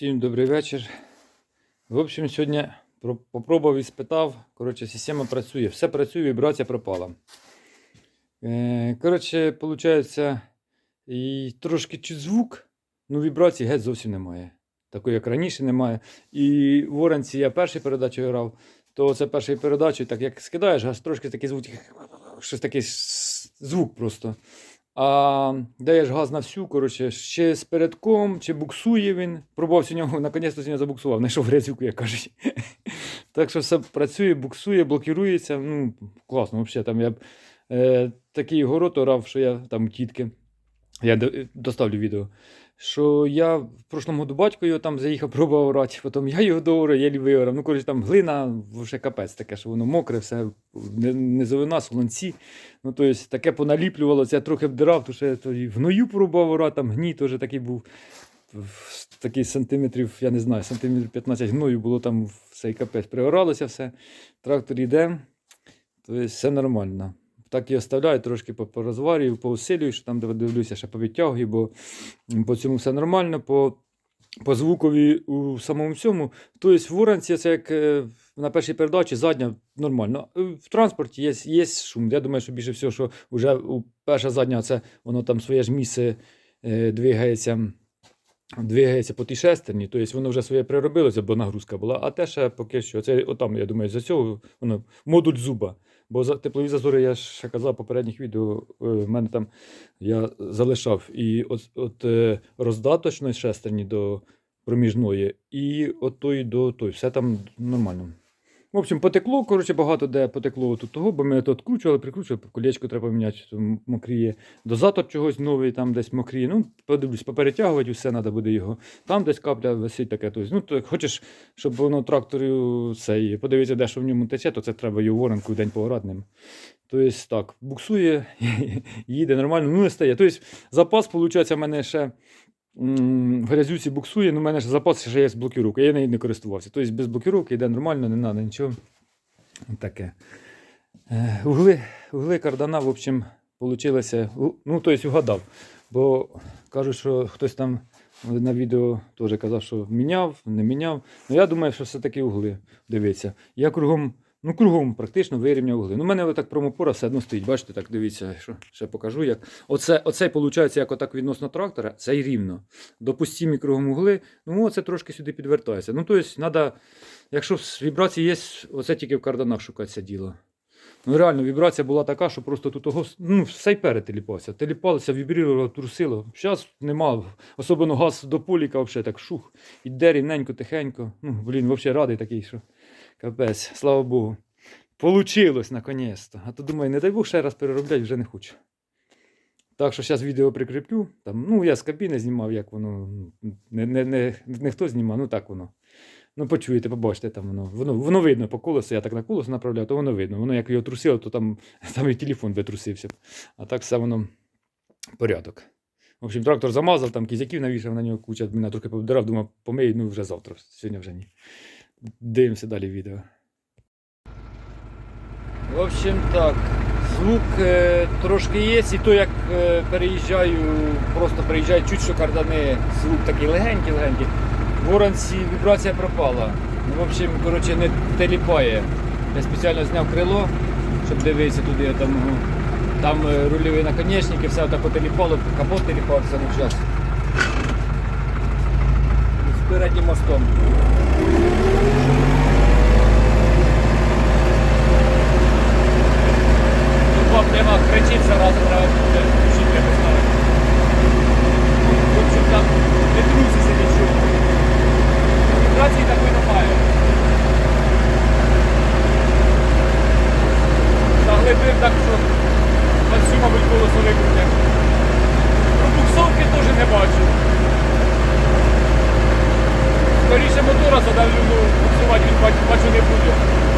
Всім добрий вечір. В общем, сьогодні про- попробував і спитав. Коротше, система працює. Все працює, вібрація пропала. Е, коротше, виходить, і трошки чуть звук, ну вібрації геть зовсім немає. Такої, як раніше, немає. І в Оранці я першу передачу грав, то це першою передачею, так як скидаєш, аж трошки такий звук, щось такий звук просто. А даєш газ на всю, коротше, ще з передком, чи буксує він. Пробував сьогодні, наконець-то сьогодні забуксував, знайшов грязюку, як кажуть. так що все працює, буксує, блокірується. Ну, класно, взагалі. Там я е, такий город орав, що я там тітки. Я доставлю відео. Що я в прошлому году батько його там заїхав, пробував орати, потім я його доорав, я виорав. Ну, коротше, там глина, вже капець таке, що воно мокре, все, низовина, солонці. Ну, тобто, таке поналіплювалося, я трохи вдирав, тому що я тоді в гною пробував орати, там гній теж такий був. Такий сантиметрів, я не знаю, сантиметрів 15 гною було там цей капець. Приоралося все. Трактор йде, тобто все нормально. Так і оставляю, трошки по- порозварюю, поусилюю, що там де дивлюся, ще повідтягую, бо по цьому все нормально. По, по звукові у самому всьому. Тобто в Оранці це як е, на першій передачі задня нормально. Е, В транспорті є, є шум. Я думаю, що більше всього, що вже у перша задня, це воно там своє ж місце е, двигається. Двигається по тій шестерні, тобто воно вже своє приробилося, бо нагрузка була. А те ще поки що, це отам, я думаю, за цього воно модуль зуба. Бо за теплові зазори, я ще казав в попередніх відео, е, в мене там я залишав і от, от е, роздаточної шестерні до проміжної, і от тої до тої. Все там нормально. В общем, потекло, коротше, багато де потекло тут того, бо ми тут відкручували, прикручували, колечко треба поміняти, там мокріє. Дозатор чогось новий, там десь мокріє. Ну, подивлюсь, поперетягувати, все треба буде його. Там десь капля висить таке. Тобто, ну, то хочеш, щоб воно трактору цей, подивитися, де що в ньому тече, то це треба його воронку в день ним. Тобто так, буксує, їде нормально, ну не стає. Тобто запас, виходить, в мене ще грязюці буксує, ну в мене ж запас ще є з блокіровки, я нею не користувався. Тобто без блокіровки йде нормально, не треба нічого. Таке. Е, Угли, угли кардана, в общем, получилося, ну, тобто угадав. Бо кажуть, що хтось там на відео теж казав, що міняв, не міняв. Ну я думаю, що все-таки угли. Дивіться. Я кругом, ну кругом практично вирівняв угли. Ну, у мене отак промопора все одно стоїть. Бачите, так дивіться, що ще покажу. Як. Оце, оцей, виходить, як отак відносно трактора, це й рівно. Допустимі кругом угли, ну оце трошки сюди підвертається. Ну, тобто, треба, якщо вібрації є, оце тільки в карданах шукатися діло. Ну, реально, вібрація була така, що просто тут того, ну, все й перетеліпався. Теліпалося, вібрувало, трусило. Зараз нема. Особливо газ до поліка, взагалі так шух. Іде рівненько, тихенько. Ну, блін, взагалі радий такий, що капець, слава Богу. Получилось наконець-то. А то думаю, не дай Бог ще раз перероблять, вже не хочу. Так що зараз відео прикріплю. Там, ну, я з кабіни знімав, як воно. Не, не, не, не хто знімав, ну так воно. Ну, почуєте, побачите, там воно, воно, воно видно по колесу, я так на колесо направляв, то воно видно. Воно як його трусило, то там, там і телефон би трусився. А так все воно порядок. В общем, трактор замазав, там кізяків навішав на нього куча, мене трохи повдирав, думав, помию, ну вже завтра. Сьогодні вже ні. Дивимося далі відео. В общем, так. Звук е, трошки є, і то як е, переїжджаю, просто переїжджаю чуть що кардани, звук такий легенький-легенький. В Оранці вібрація пропала. Ну, в общем, коротше, не теліпає. Я спеціально зняв крило, щоб дивитися туди. Там, ну, там е, рульові наконечники, все так потеліпало, капот теліпався на час. Переднім мостом. anime por.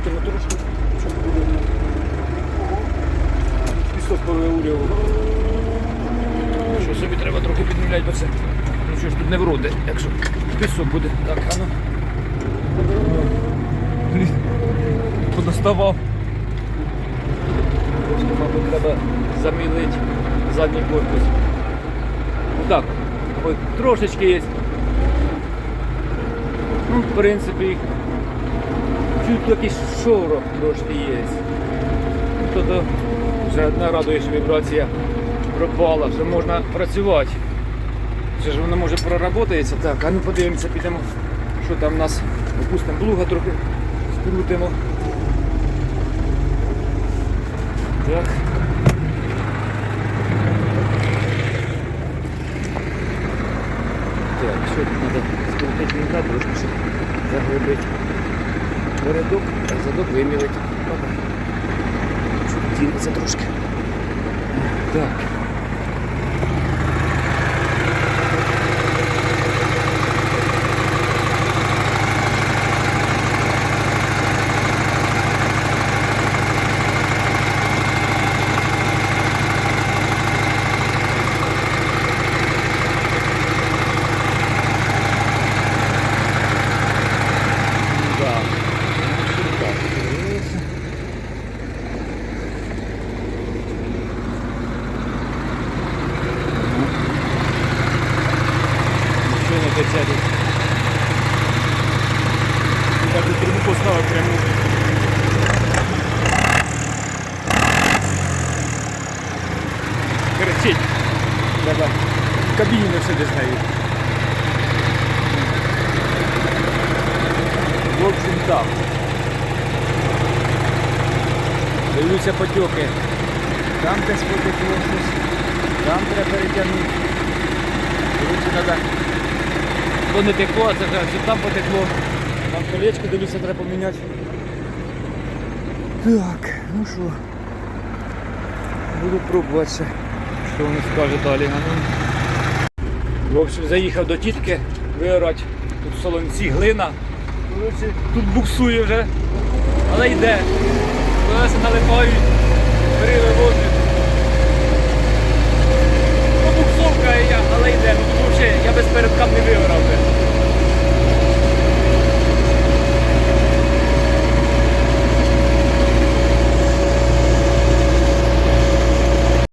Переїжджати, трошки. Пісок повиурював. Що собі треба трохи підміняти, бо це. Ну що ж тут не вроде, якщо пісок буде. Так, а ну. Блін, Подоставав. Мабуть, треба замілити задній корпус. Так, хоч трошечки є. Ну, в принципі, чуть якийсь шорох трошки є. Ну, то, то вже одна радує, що вібрація пропала, вже можна працювати. Вже ж воно може проработається. Так, а ну подивимося, підемо, що там у нас. Опустимо плуга трохи, скрутимо. Так. Так, що тут треба скрутити вінка трошки, щоб заглибити передок, рядок, задок вимілити. Дінеться трошки. Так. Ну, так, подивилися. Нічого не дотягнуть. Так і трубу поставив прямо. Кричить. Треба в кабіні не сиди з нею. В общем так. Дивлюся потеки. Там десь потекло щось. Там треба перетягнути. Коротше, треба. То не текло, а це вже там потекло. Там колечко, дивлюся, треба поміняти. Так, ну що. Буду пробувати. Що вони скаже далі. Ну. В общем, заїхав до тітки виорати. Тут солонці глина. Тут буксує вже, але йде. Колеса налипають, перили возять.